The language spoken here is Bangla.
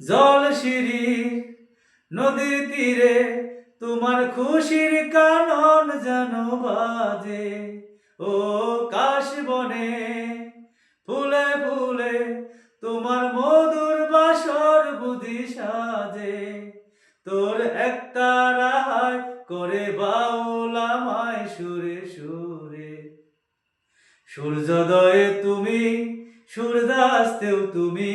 জল শিরির নদীর তীরে, তোমার খুশির কানন যেন বাজে। ও কাশ বনে, ফুলে ফুলে তোমার মধুর বাসর বুঝি সাজে। তোর একটা রাহাই করে বাউলামায় সুরে সুরে। সূর্যোদয়ে তুমি, সূর্যাস্তেও তুমি